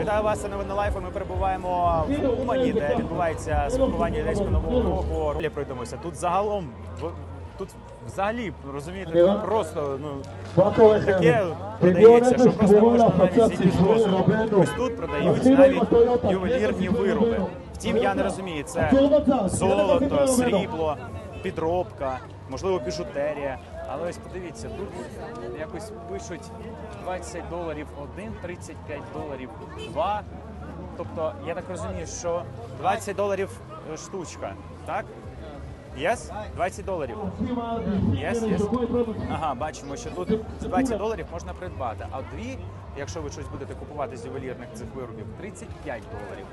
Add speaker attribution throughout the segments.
Speaker 1: Вітаю вас, це новини лайфу. Ми перебуваємо в Умані, де відбувається святкування Єлейського нового року. Ролі пройдемося. Тут загалом тут взагалі розумієте, просто ну таке продається, що просто можна навіть зійти з розуму. Ось тут продають навіть ювелірні вироби. Втім, я не розумію, це золото, срібло, підробка, можливо, біжутерія. Але ось подивіться, тут якось пишуть 20 доларів один, 35 доларів два. Тобто, я так розумію, що 20 доларів е, штучка, так? Єс? 20 доларів. Єс, єс. Ага, бачимо, що тут за 20 доларів можна придбати, а дві, якщо ви щось будете купувати з ювелірних цих виробів, 35 доларів.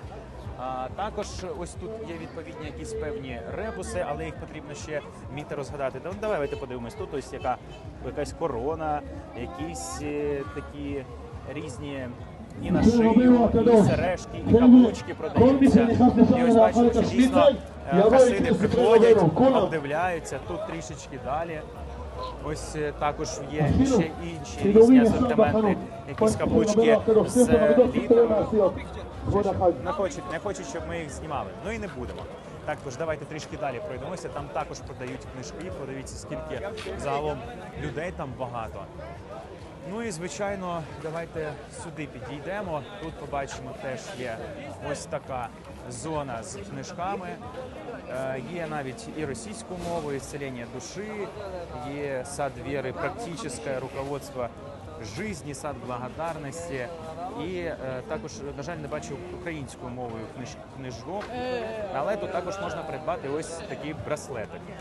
Speaker 1: А, також ось тут є відповідні якісь певні ребуси, але їх потрібно ще вміти розгадати. Ну, давайте подивимось. Тут ось яка якась корона, якісь е, такі різні і на шию, і сережки, і каблучки продаються. І ось бачимо, що дійсно е, хасиди приходять, обдивляються тут трішечки далі. Ось е, також є ще інші різні асортименти, якісь каблучки з літерою. Не хочуть, не хочуть, щоб ми їх знімали. Ну і не будемо. Також давайте трішки далі пройдемося. Там також продають книжки. Подивіться, скільки загалом людей там багато. Ну і звичайно, давайте сюди підійдемо. Тут побачимо, теж є ось така зона з книжками. Е, Є навіть і російською мовою, «Исцеление душі, є сад віри, практичне руководство жизни, сад благодарності. І е, також, на жаль, не бачив українською мовою книж, книжок, але тут також можна придбати ось такі браслетики.